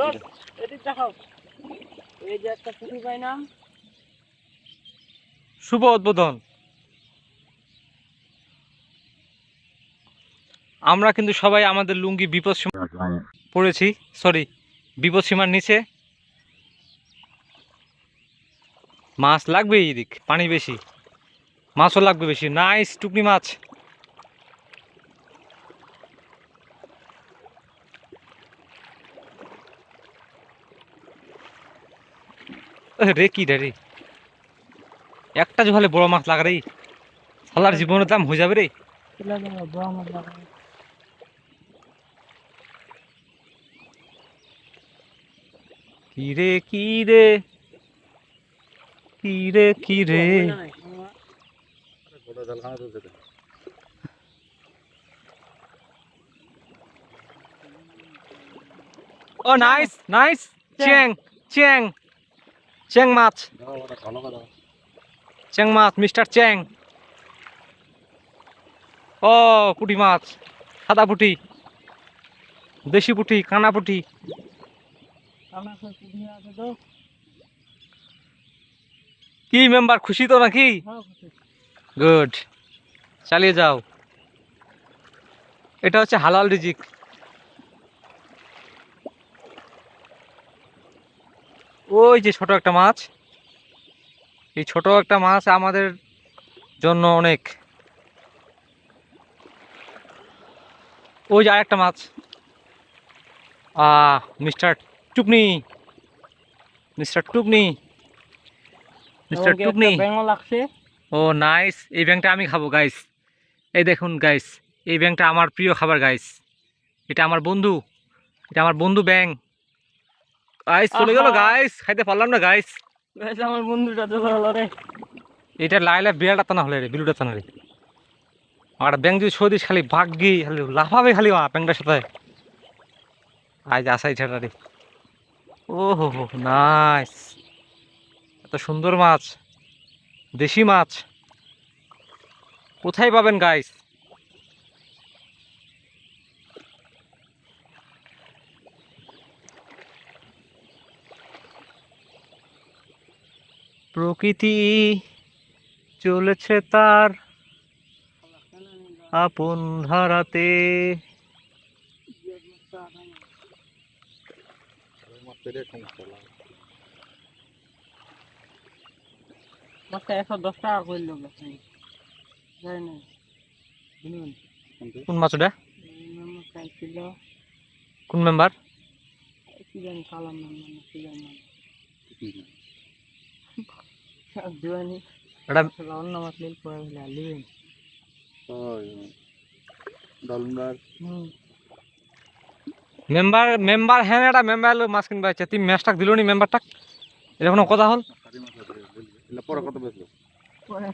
দোস্ত, এদিক দেখাও। এই যে একটা পুকুর পাইলাম শুভ উদ্বোধন। আমরা কিন্তু সবাই আমাদের লুঙ্গি বিপদ সীমা পড়েছি সরি বিপদ সীমার নিচে। মাছ লাগবে এদিক পানি বেশি। মাছও লাগবে বেশি। নাইস টুকনি মাছ। রে কি রে একটা জোহালে বড় মাছ লাগা রে। সালার জীবনের দাম হয়ে যাবে রে। কি রে কি রে? কি রে কি রে? ও নাইস নাইস চ্যাং চ্যাং চ্যাং মাছ চ্যাং মাছ মিস্টার চ্যাং ও পুটি মাছ সাদা পুঁটি দেশি পুঁটি কানা পুঁটি কি মেম্বার খুশি তো নাকি গুড চালিয়ে যাও এটা হচ্ছে হালাল রিজিক ওই যে ছোট একটা মাছ। এই ছোট একটা মাছ আমাদের জন্য অনেক। ওই যে আরেকটা মাছ। আহ mister Tukni mister Tukni mister Tukni একটা লাগছে। ও নাইস। এই ব্যাংকটা আমি খাব গাইস এই দেখুন গাইস এই ব্যাংকটা আমার প্রিয় খাবার গাইস এটা আমার বন্ধু। এটা আমার বন্ধু ব্যাং গাইস চলে গেল গাইস খাইতে পারলাম না গাইস বেশ আমার বন্ধুটা চলে গেল রে। এটা লাইলা বিরাট টানা হলে রে বিলুটা টানা রে। আমার ব্যাংক যদি সদিস খালি ভাগ্যি খালি লাফাবে খালি মা ব্যাংকটার সাথে। আজ আসাই ছেড়া রে ও হো হো নাইস এত সুন্দর মাছ। দেশি মাছ। কোথায় পাবেন গাইস প্রকৃতি চলেছে তার আপন ধারাতে। একশো দশ টাকা করল যাই কোন মাছ ওটা মেম্বার কোন মেম্বার? কি জানি কালাম না কি জানি। দিওয়ানি এটা অন্য মেম্বার মেম্বার হ্যাঁ এটা মেম্বার মাছ কিনবা আচ্ছা তুমি ম্যাচটাক দিল নি মেম্বারটাক? এটা কোনো কথা হল? পরে কত পরে